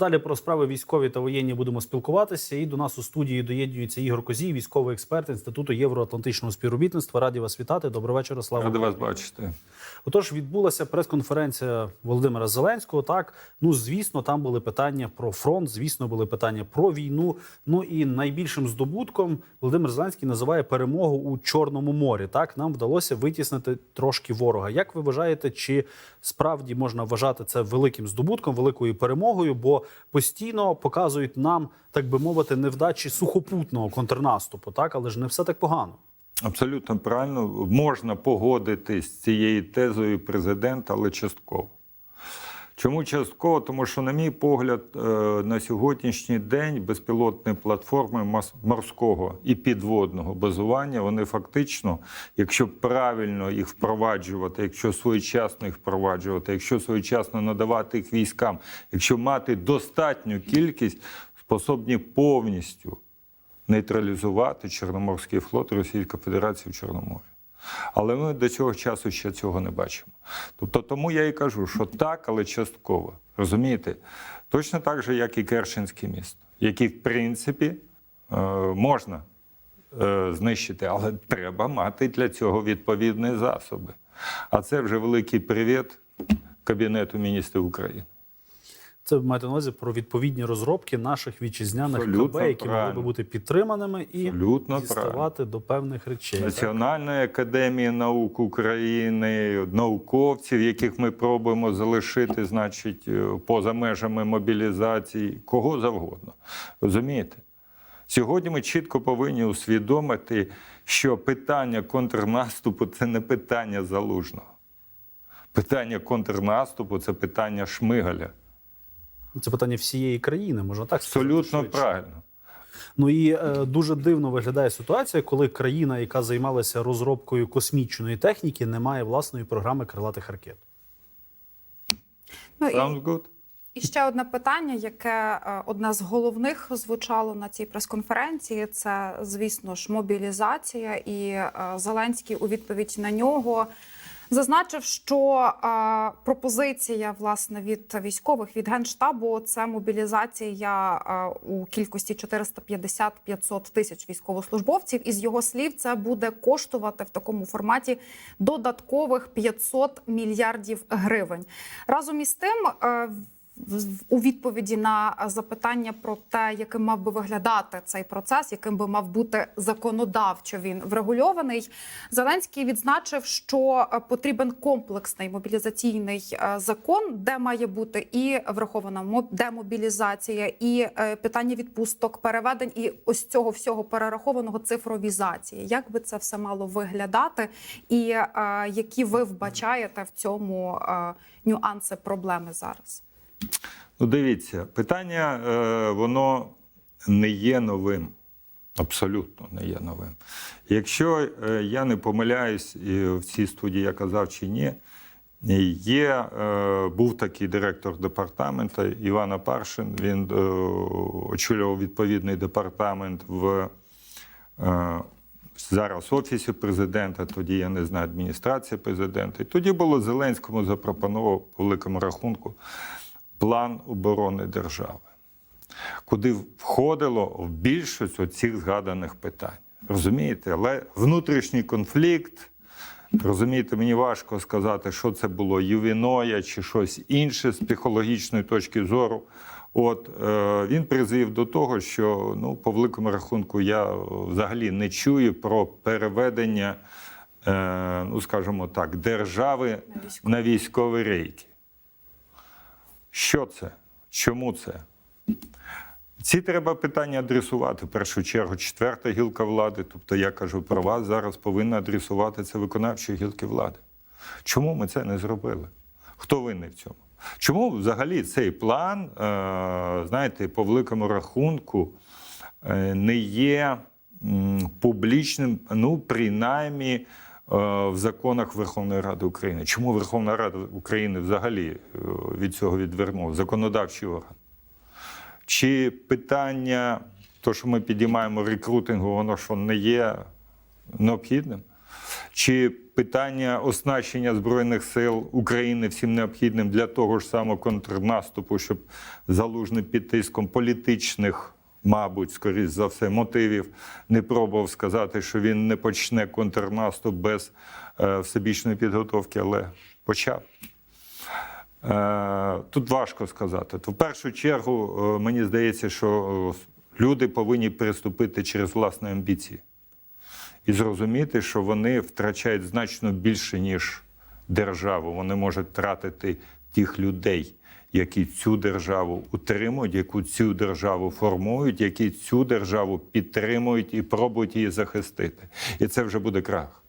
далі про справи військові та воєнні будемо спілкуватися. І до нас у студії доєднується Ігор Козій, військовий експерт інституту євроатлантичного співробітництва. Раді вас вітати. Доброго вечора. Слава Ради вас бачити. Отож, відбулася прес-конференція Володимира Зеленського. Так, ну звісно, там були питання про фронт, звісно, були питання про війну. Ну і найбільшим здобутком Володимир Зеленський називає перемогу у Чорному морі. Так, нам вдалося витіснити трошки ворога. Як ви вважаєте, чи справді можна вважати це великим здобутком, великою перемогою? Бо постійно показують нам, так би мовити, невдачі сухопутного контрнаступу, так, але ж не все так погано. Абсолютно правильно. Можна погодитись з цією тезою президента, але частково. Чому частково? Тому що, на мій погляд, е, на сьогоднішній день безпілотні платформи морського і підводного базування, вони фактично, якщо правильно їх впроваджувати, якщо своєчасно їх впроваджувати, якщо своєчасно надавати їх військам, якщо мати достатню кількість, способні повністю нейтралізувати Чорноморський флот Російської Федерації в Чорноморі. Але ми до цього часу ще цього не бачимо. Тобто, тому я і кажу, що так, але частково. Розумієте? Точно так же, як і Керченське місто, який, в принципі, е, можна е, знищити, але треба мати для цього відповідні засоби. А це вже великий привіт Кабінету міністрів України. Це маєте на увазі про відповідні розробки наших вітчизняних КБ, які могли би бути підтриманими і Абсолютно діставати до певних речей. Національної академії наук України, науковців, яких ми пробуємо залишити, значить, е, поза межами мобілізації, кого завгодно. Розумієте? Сьогодні ми чітко повинні усвідомити, що питання контрнаступу це не питання залужного. Питання контрнаступу це питання Шмигаля. Це питання всієї країни, можна так сказати. Абсолютно правильно. Ну і е, дуже дивно виглядає ситуація, коли країна, яка займалася розробкою космічної техніки, не має власної програми крилатих ракет. Ну, і, Sounds good? і ще одне питання, яке е, одне з головних звучало на цій прес-конференції. Це, звісно ж, мобілізація. І е, Зеленський у відповідь на нього зазначив, що е, пропозиція власне від військових від генштабу це мобілізація е, у кількості 450-500 тисяч військовослужбовців. І з його слів, це буде коштувати в такому форматі додаткових 500 мільярдів гривень. Разом із тим. е, у відповіді на запитання про те, яким мав би виглядати цей процес, яким би мав бути законодавчо він врегульований, Зеленський відзначив, що е, потрібен комплексний мобілізаційний е, закон, де має бути і врахована мо- демобілізація, і е, питання відпусток, переведень, і ось цього всього перерахованого цифровізації. Як би це все мало виглядати, і е, які ви вбачаєте в цьому е, нюанси проблеми зараз? Ну, дивіться, питання е, воно не є новим. Абсолютно не є новим. Якщо е, я не помиляюсь, і в цій студії я казав чи ні, є, е, був такий директор департаменту Івана Паршин. Він очолював відповідний департамент в зараз офісі президента, тоді я не знаю, адміністрація президента. І тоді було Зеленському запропонував по великому рахунку план оборони держави, куди входило в більшість оцих згаданих питань. Розумієте, але внутрішній конфлікт. Розумієте, мені важко сказати, що це було ювіноя чи щось інше з психологічної точки зору. От е, він призвів до того, що ну, по великому рахунку я взагалі не чую про переведення, е, ну скажімо так, держави на військові рейки. Що це? Чому це? Ці треба питання адресувати в першу чергу. Четверта гілка влади, тобто я кажу про вас, зараз повинна адресувати це виконавчі гілки влади. Чому ми це не зробили? Хто винний в цьому? Чому взагалі цей план, е, знаєте, по великому рахунку е, не є публічним, ну, принаймні, в законах Верховної Ради України? Чому Верховна Рада України взагалі е, від цього відвернула? Законодавчий орган. Чи питання, то, що ми підіймаємо рекрутингу, воно що не є необхідним? Чи питання оснащення Збройних сил України всім необхідним для того ж самого контрнаступу, щоб залужний під тиском політичних, мабуть, скоріш за все, мотивів не пробував сказати, що він не почне контрнаступ без е, всебічної підготовки, але почав. Е, Тут важко сказати. То в першу чергу е, мені здається, що люди повинні приступити через власні амбіції і зрозуміти, що вони втрачають значно більше, ніж державу. Вони можуть втратити тих людей, які цю державу утримують, яку цю державу формують, які цю державу підтримують і пробують її захистити. І це вже буде крах.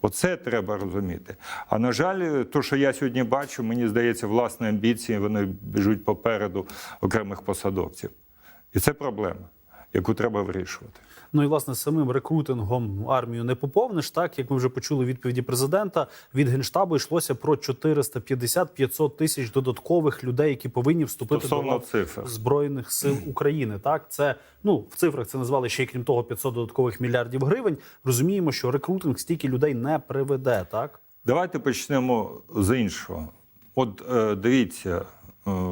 Оце треба розуміти. А на жаль, то, що я сьогодні бачу, мені здається, власні амбіції вони біжуть попереду окремих посадовців. І це проблема, яку треба вирішувати. Ну і власне самим рекрутингом армію не поповниш. Так як ми вже почули відповіді президента від генштабу, йшлося про 450-500 тисяч додаткових людей, які повинні вступити до Стосовно лав цифр. збройних сил України. Так, це ну в цифрах це назвали ще й крім того 500 додаткових мільярдів гривень. Розуміємо, що рекрутинг стільки людей не приведе. Так Давайте почнемо з іншого. От е, дивіться,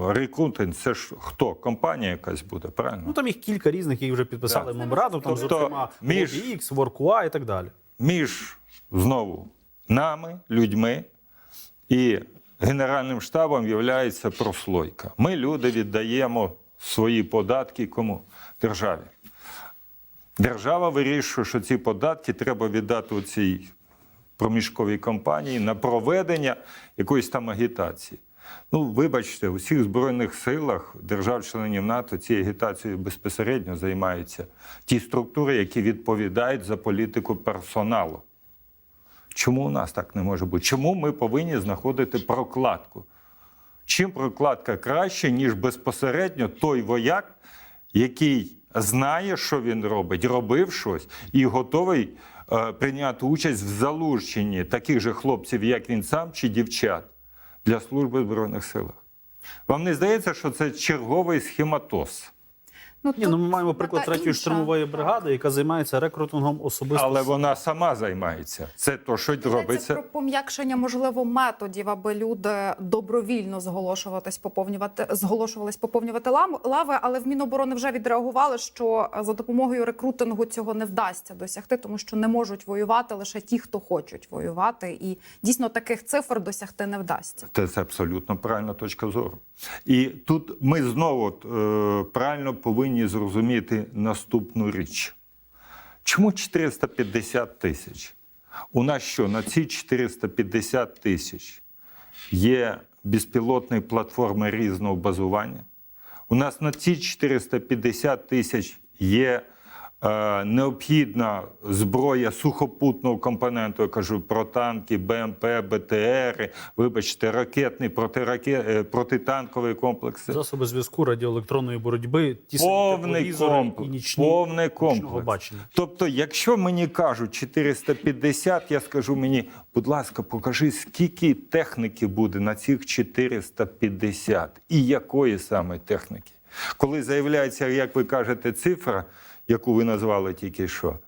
рекрутинг це ж хто? Компанія якась буде, правильно? ну там їх кілька різних, які вже підписали меморандум. Там Тобто зокрема між- X, Workua і так далі. між знову нами, людьми і Генеральним штабом є прослойка. Ми, люди, віддаємо свої податки кому? Державі. Держава вирішує, що ці податки треба віддати у цій проміжковій компанії на проведення якоїсь там агітації. Ну, вибачте, у всіх збройних силах держав-членів НАТО цією агітацією безпосередньо займаються ті структури, які відповідають за політику персоналу. Чому у нас так не може бути? Чому ми повинні знаходити прокладку? Чим прокладка краще, ніж безпосередньо той вояк, який знає, що він робить, робив щось і готовий е, прийняти участь в залученні таких же хлопців, як він сам, чи дівчат для служби в Збройних силах? Вам не здається, що це черговий схематоз? Ну, Ні, ну ми маємо приклад третьої штурмової бригади, яка займається рекрутингом особисто. Але вона сама займається. Це то, що Йдеться робиться. про пом'якшення можливо методів, аби люди добровільно зголошуватись, поповнювати зголошувались поповнювати лам- лави. Але в Міноборони вже відреагували, що за допомогою рекрутингу цього не вдасться досягти, тому що не можуть воювати лише ті, хто хочуть воювати, і дійсно таких цифр досягти не вдасться. Це, це абсолютно правильна точка зору. І тут ми знову е, правильно повинні зрозуміти наступну річ. Чому 450 тисяч? У нас що, на ці 450 тисяч є безпілотні платформи різного базування? У нас на ці 450 тисяч є необхідна зброя сухопутного компоненту. Я кажу про танки, БМП, БТРи, вибачте, ракетний протираке- е, протитанковий комплекси. засоби зв'язку радіоелектронної боротьби, ті самі Повний тепловізори і комплекс. нічні повний комплекс. бачення. Тобто, якщо мені кажуть 450, я скажу мені, будь ласка, покажи, скільки техніки буде на цих 450 і якої саме техніки. Коли заявляється, як ви кажете, цифра, яку ви назвали тільки що,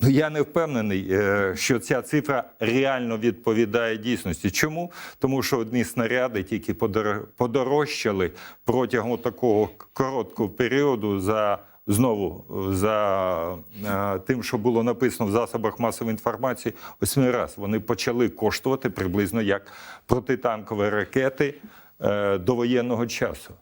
ну я не впевнений, е, що ця цифра реально відповідає дійсності. Чому? Тому що одні снаряди тільки подор- подорожчали протягом такого короткого періоду за. Знову за е, тим, що було написано в засобах масової інформації, восьми раз вони почали коштувати приблизно як протитанкові ракети е, до воєнного часу.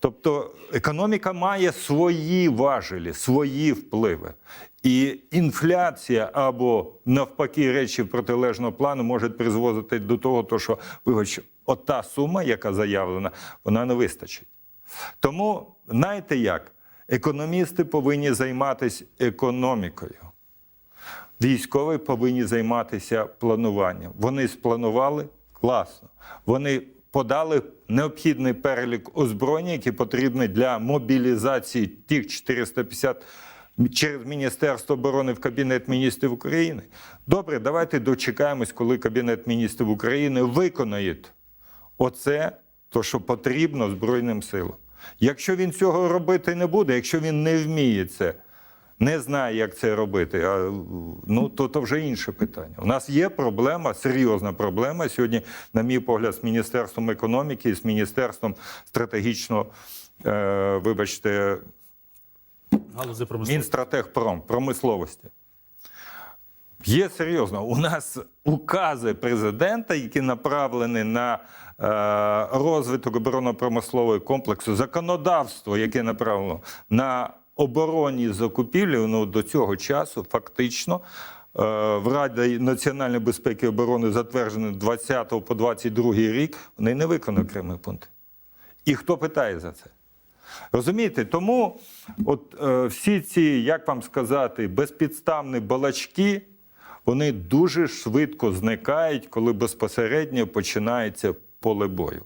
Тобто економіка має свої важелі, свої впливи. І інфляція або навпаки речі протилежного плану можуть призводити до того, що вибач, ота сума, яка заявлена, вона не вистачить. Тому знаєте як? Економісти повинні займатися економікою. Військові повинні займатися плануванням. Вони спланували класно. Вони подали необхідний перелік озброєння, які потрібні для мобілізації тих 450 через Міністерство оборони в Кабінет міністрів України. Добре, давайте дочекаємось, коли Кабінет міністрів України виконає оце, то, що потрібно Збройним силам. Якщо він цього робити не буде, якщо він не вміє це, не знає, як це робити, а, ну то, то вже інше питання. У нас є проблема, серйозна проблема сьогодні, на мій погляд, з Міністерством економіки і з Міністерством стратегічного, е, вибачте, Галузі промисловості. Мінстратегпром промисловості. Є серйозно. У нас укази президента, які направлені на е, розвиток оборонно-промислового комплексу, законодавство, яке направлено на оборонні закупівлі, ну до цього часу фактично. е, В Раді національної безпеки і оборони затверджено 20 по 22 рік, вони не виконали окремий пункт. І хто питає за це? Розумієте, тому от е, всі ці, як вам сказати, безпідставні балачки, вони дуже швидко зникають, коли безпосередньо починається поле бою.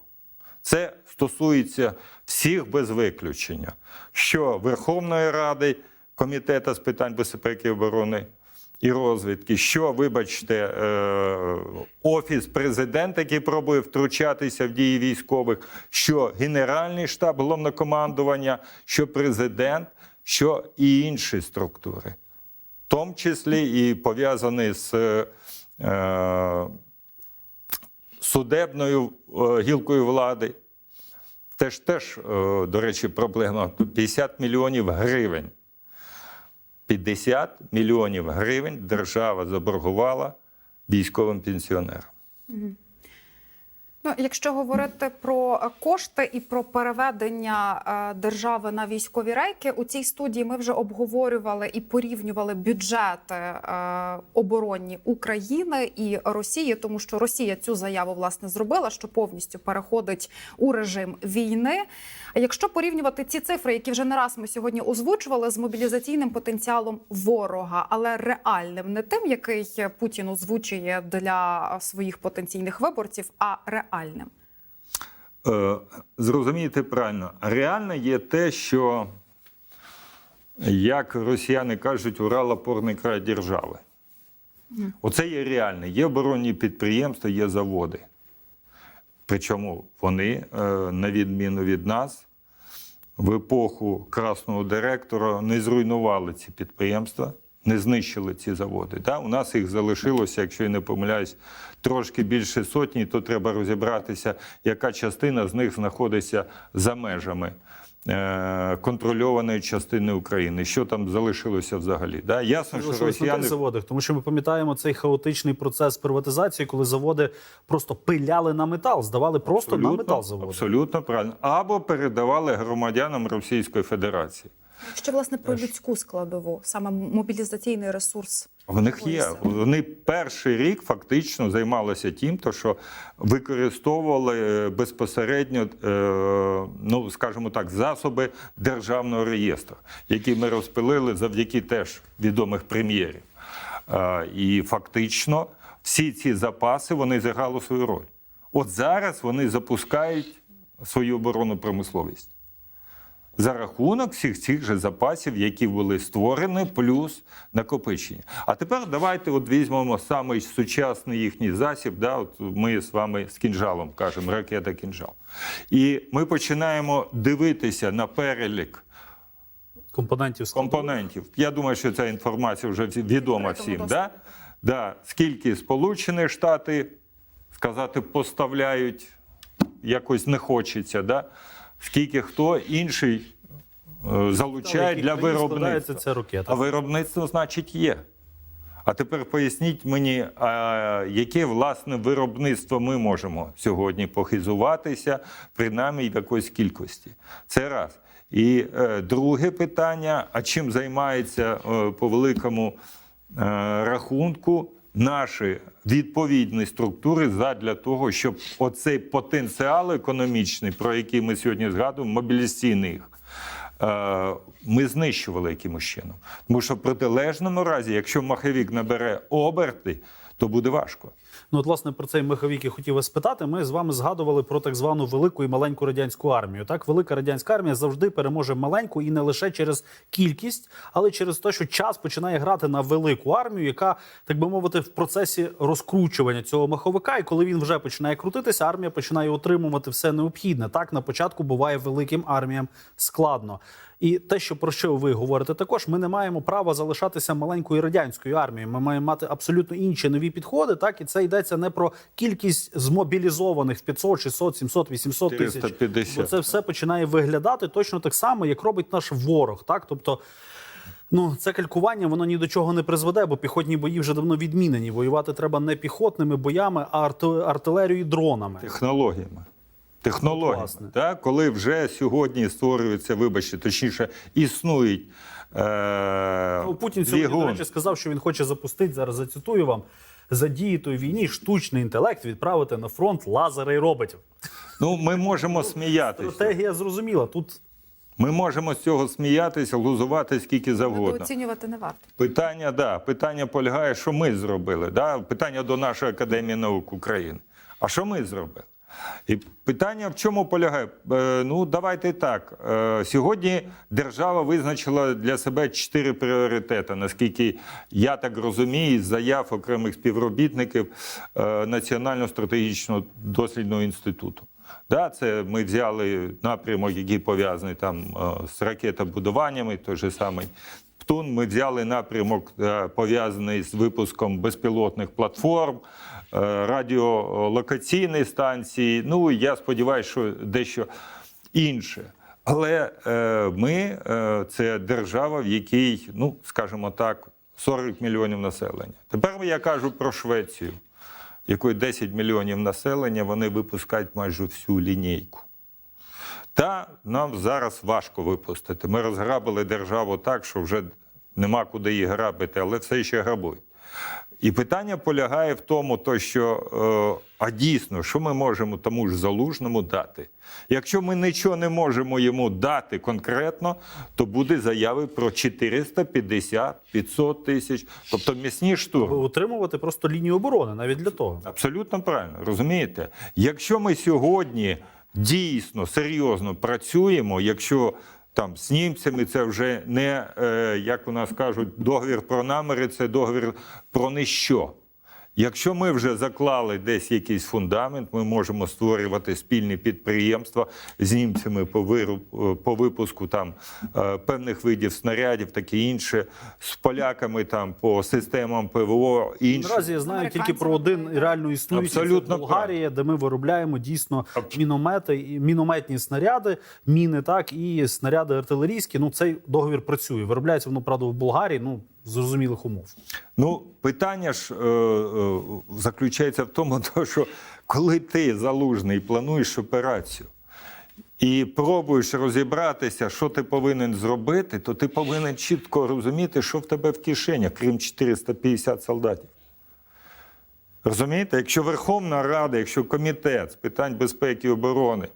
Це стосується всіх без виключення, що Верховної Ради, Комітету з питань безпеки оборони і розвідки, що, вибачте, е, Офіс президента, який пробує втручатися в дії військових, що Генеральний штаб, головнокомандування, що президент, що і інші структури, в тому числі і пов'язані з. Судебною е, гілкою влади. Теж теж, е, до речі, проблема 50 мільйонів гривень. 50 мільйонів гривень держава заборгувала військовим пенсіонерам. Ну, якщо говорити про кошти і про переведення е, держави на військові рейки, у цій студії ми вже обговорювали і порівнювали бюджети е, оборонні України і Росії, тому що Росія цю заяву власне зробила, що повністю переходить у режим війни. Якщо порівнювати ці цифри, які вже не раз ми сьогодні озвучували, з мобілізаційним потенціалом ворога, але реальним, не тим, який Путін озвучує для своїх потенційних виборців, а реальним. Е, Зрозумійте правильно, реально є те, що, як росіяни кажуть, Урал опорний край держави. Оце є реальне. Є оборонні підприємства, є заводи. Причому вони, е, на відміну від нас, в епоху красного директора не зруйнували ці підприємства, не знищили ці заводи. Да? У нас їх залишилося, якщо я не помиляюсь, трошки більше сотні, то треба розібратися, яка частина з них знаходиться за межами. е, Контрольованої частини України, що там залишилося взагалі? Да? Ясно, що Залишилось на росіяни заводах, тому що ми пам'ятаємо цей хаотичний процес приватизації, коли заводи просто пиляли на метал, здавали просто на метал заводи. абсолютно правильно. Або передавали громадянам Російської Федерації. Що власне про людську складову, саме мобілізаційний ресурс. В них є. Вони перший рік фактично займалися тим, то що використовували е, безпосередньо, е, ну скажімо так, засоби державного реєстру, які ми розпилили завдяки теж відомих прем'єрів. І фактично всі ці запаси вони зіграли свою роль. От зараз вони запускають свою оборонну промисловість за рахунок всіх цих же запасів, які були створені, плюс накопичення. А тепер давайте от візьмемо самий сучасний їхній засіб. Да, от ми з вами з кінжалом кажемо, ракета кінжал. І ми починаємо дивитися на перелік Компонентів складу. компонентів. Я думаю, що ця інформація вже відома всім. Да? Да. Скільки Сполучені Штати сказати поставляють, якось не хочеться. Да? Скільки хто інший е, залучає для виробництва. ця ракета. А виробництво, значить, є. А тепер поясніть мені, а, яке власне виробництво ми можемо сьогодні похизуватися, принаймні в якоїсь кількості. Це раз. І е, друге питання: а чим займається е, по великому е, рахунку наші відповідні структури задля того, щоб оцей потенціал економічний, про який ми сьогодні згадуємо, мобілізаційний е, ми знищували якимось чином. Тому що в протилежному разі, якщо маховік набере оберти, то буде важко. Ну, от, власне, про цей меховік я хотів вас спитати. Ми з вами згадували про так звану велику і маленьку радянську армію. Так, велика радянська армія завжди переможе маленьку і не лише через кількість, але через те, що час починає грати на велику армію, яка, так би мовити, в процесі розкручування цього маховика. І коли він вже починає крутитися, армія починає отримувати все необхідне. Так на початку буває великим арміям складно. І те, що про що ви говорите, також ми не маємо права залишатися маленькою радянською армією. Ми маємо мати абсолютно інші нові підходи. Так і це йдеться не про кількість змобілізованих в 500, 600, 700, 800 тисяч. 450. Бо це все починає виглядати точно так само, як робить наш ворог. Так, тобто. Ну, це калькування воно ні до чого не призведе, бо піхотні бої вже давно відмінені. Воювати треба не піхотними боями, а арти- артилерією і дронами. Технологіями. Технологіями. Власне. Так? Коли вже сьогодні створюються, вибачте, точніше, існують. Е- Ну, Путін сьогодні, до речі, сказав, що він хоче запустити, зараз зацитую вам, задіяти у війні штучний інтелект відправити на фронт лазери і роботів. Ну, ми можемо сміятися. Стратегія зрозуміла. Тут Ми можемо з цього сміятися, глузувати скільки завгодно. Недооцінювати не варто. Питання, да, питання полягає, що ми зробили. Да? Питання до нашої академії наук України. А що ми зробили? І питання в чому полягає? Е, ну, давайте так. Е, сьогодні держава визначила для себе чотири пріоритети, наскільки я так розумію, з заяв окремих співробітників е, Національного стратегічного дослідного інституту. Да, це ми взяли напрямок, який пов'язаний там з ракетобудуваннями, той же самий Птун. Ми взяли напрямок, е, пов'язаний з випуском безпілотних платформ, е, радіолокаційні станції. Ну і я сподіваюся, що дещо інше. Але е, ми це держава, в якій, ну скажімо так, 40 мільйонів населення. Тепер я кажу про Швецію, якої 10 мільйонів населення, вони випускають майже всю лінійку. Та нам зараз важко випустити. Ми розграбили державу так, що вже нема куди її грабити, але все ще грабують. І питання полягає в тому, то що е, а дійсно, що ми можемо тому ж залужному дати? Якщо ми нічого не можемо йому дати конкретно, то буде заяви про 450 500 тисяч, тобто м'ясні штурми. утримувати просто лінію оборони, навіть для того. Абсолютно правильно, розумієте? Якщо ми сьогодні дійсно серйозно працюємо, якщо там з німцями це вже не, е, як у нас кажуть, договір про наміри, це договір про ніщо. Якщо ми вже заклали десь якийсь фундамент, ми можемо створювати спільні підприємства з німцями по виру- по випуску там е, певних видів снарядів, таке інше, з поляками там по системам ПВО інше. Наразі я знаю тільки про один реально існуючий Абсолютно Болгарія, де ми виробляємо дійсно міномети, і мінометні снаряди, міни, так і снаряди артилерійські. Ну цей договір працює. Виробляється воно правда в Болгарії. Ну зрозумілих умов. Ну, питання ж е, е, заключається в тому, що коли ти залужний плануєш операцію і пробуєш розібратися, що ти повинен зробити, то ти повинен чітко розуміти, що в тебе в кишенях, крім 450 солдатів. Розумієте, якщо Верховна Рада, якщо комітет з питань безпеки і оборони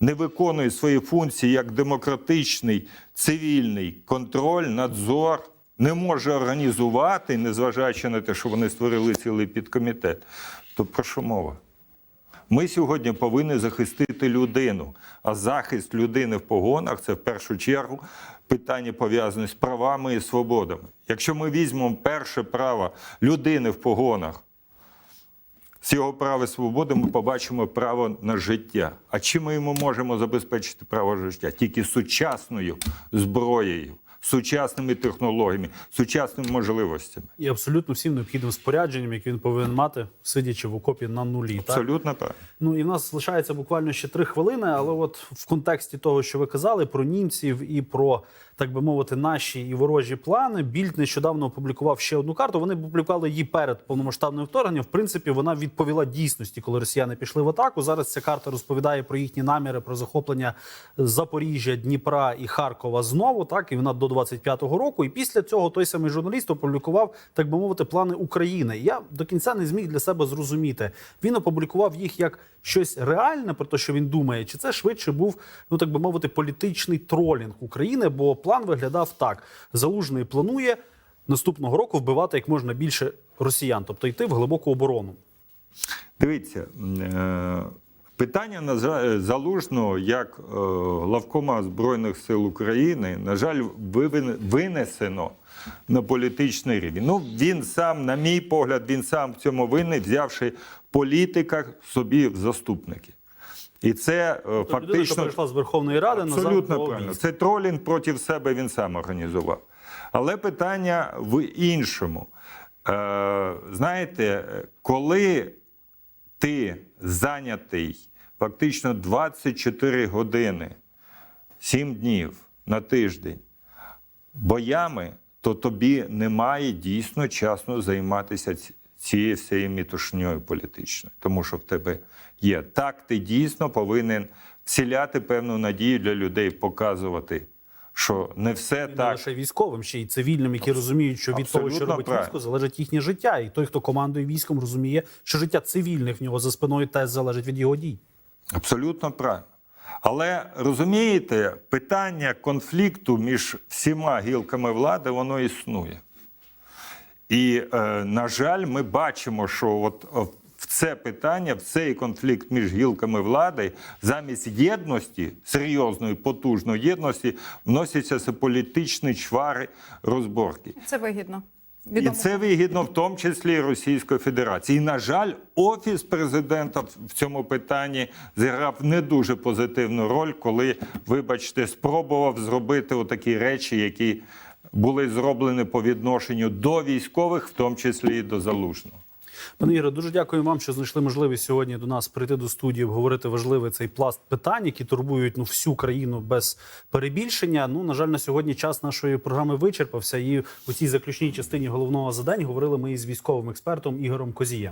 не виконує свої функції як демократичний цивільний контроль, надзор, не може організувати, незважаючи на те, що вони створили цілий підкомітет, то про що мова? Ми сьогодні повинні захистити людину. А захист людини в погонах це в першу чергу питання пов'язане з правами і свободами. Якщо ми візьмемо перше право людини в погонах, з його права свободи ми побачимо право на життя. А чим ми йому можемо забезпечити право життя? Тільки сучасною зброєю, сучасними технологіями, сучасними можливостями. І абсолютно всім необхідним спорядженням, яке він повинен мати, сидячи в окопі на нулі. Так? Абсолютно правильно. Ну і в нас лишається буквально ще три хвилини. Але от в контексті того, що ви казали про німців і про так би мовити, наші і ворожі плани. Більд нещодавно опублікував ще одну карту. Вони публікували її перед повномасштабним вторгненням. В принципі, вона відповіла дійсності, коли росіяни пішли в атаку. Зараз ця карта розповідає про їхні наміри про захоплення Запоріжжя, Дніпра і Харкова знову. Так і вона до 25-го року. І після цього той самий журналіст опублікував, так би мовити, плани України. Я до кінця не зміг для себе зрозуміти. Він опублікував їх як щось реальне про те, що він думає, чи це швидше був, ну так би мовити, політичний тролінг України. Бо план виглядав так: залужний планує наступного року вбивати як можна більше росіян, тобто йти в глибоку оборону. Дивіться, е, питання на жаль, залужного як е, главкома Збройних сил України, на жаль, винесено на політичний рівень. Ну, він сам, на мій погляд, він сам в цьому винний, взявши політика собі в заступники. І це е, Тобто фактично перейшла з Верховної Ради Абсолютно до правильно. Це тролінг проти себе він сам організував. Але питання в іншому. Е, знаєте, коли ти зайнятий фактично 24 години, 7 днів на тиждень боями, то тобі немає дійсно часу займатися цією всією мітушньою політичною, тому що в тебе є. Так, ти дійсно повинен вселяти певну надію для людей, показувати, що не все не так. лише військовим, ще й цивільним, які розуміють, що від того, що робить правильно. військо, залежить їхнє життя. І той, хто командує військом, розуміє, що життя цивільних в нього за спиною теж залежить від його дій. Абсолютно правильно. Але розумієте, питання конфлікту між всіма гілками влади воно існує. І, е, на жаль, ми бачимо, що от е, в це питання, в цей конфлікт між гілками влади, замість єдності, серйозної, потужної єдності, вносяться політичні чвари, розборки. Це вигідно. І це вигідно в тому числі Російської Федерації. І, на жаль, офіс президента в цьому питанні зіграв не дуже позитивну роль, коли, вибачте, спробував зробити отакі речі, які були зроблені по відношенню до військових, в тому числі і до залужного. Пане Іре, дуже дякую вам, що знайшли можливість сьогодні до нас прийти до студії, обговорити важливий цей пласт питань, які турбують ну всю країну без перебільшення. Ну на жаль, на сьогодні час нашої програми вичерпався. І у цій заключній частині головного задань говорили ми із військовим експертом Ігорем Козієм.